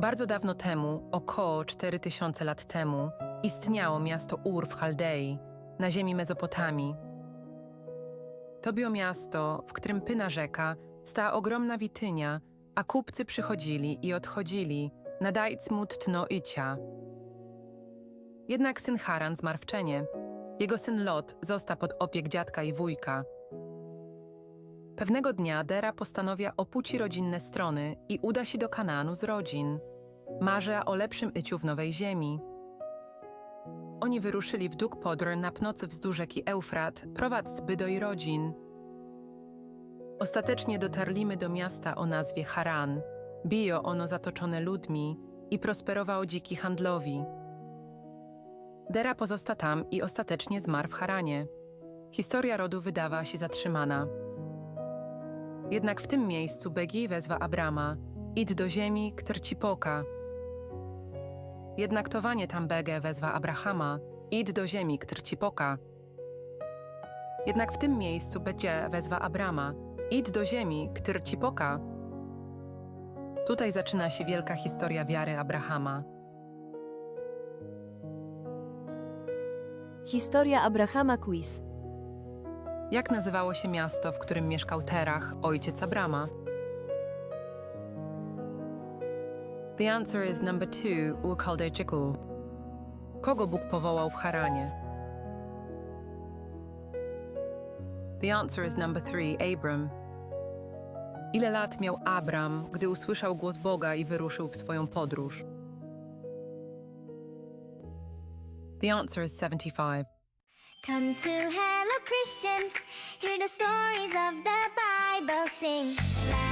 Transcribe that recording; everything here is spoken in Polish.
Bardzo dawno temu, około 4000 lat temu, istniało miasto Ur w Chaldei, na ziemi Mezopotamii. To było miasto, w którym pyna rzeka, stała ogromna witynia, a kupcy przychodzili i odchodzili, nadając mu tno icia. Jednak syn Haran zmarł wczenie. Jego syn Lot został pod opiek dziadka i wujka. Pewnego dnia Dera postanawia opuci rodzinne strony i uda się do Kanaanu z rodzin. Marzy o lepszym yciu w nowej ziemi. Oni wyruszyli w dług podróż na pnocy wzdłuż rzeki Eufrat, prowadząc by do ich rodzin. Ostatecznie dotarlimy do miasta o nazwie Haran. Bio ono zatoczone ludźmi i prosperowało dziki handlowi. Dera pozosta tam i ostatecznie zmarł w Haranie. Historia rodu wydawała się zatrzymana. Jednak w tym miejscu Begi wezwa Abrama, id do ziemi, któr ci poka. Jednak towanie tam Bege wezwa Abrahama, id do ziemi, któr ci poka. Jednak w tym miejscu będzie wezwa Abrama, id do ziemi, któr ci poka. Tutaj zaczyna się wielka historia wiary Abrahama. Historia Abrahama Quiz. Jak nazywało się miasto, w którym mieszkał Terach, ojciec Abrama? The answer is number two, Ur-Kaldejczyku. Kogo Bóg powołał w Haranie? The answer is number three, Abram. Ile lat miał Abram, gdy usłyszał głos Boga i wyruszył w swoją podróż? The answer is 75. Come to Hello Christian, hear the stories of the Bible sing.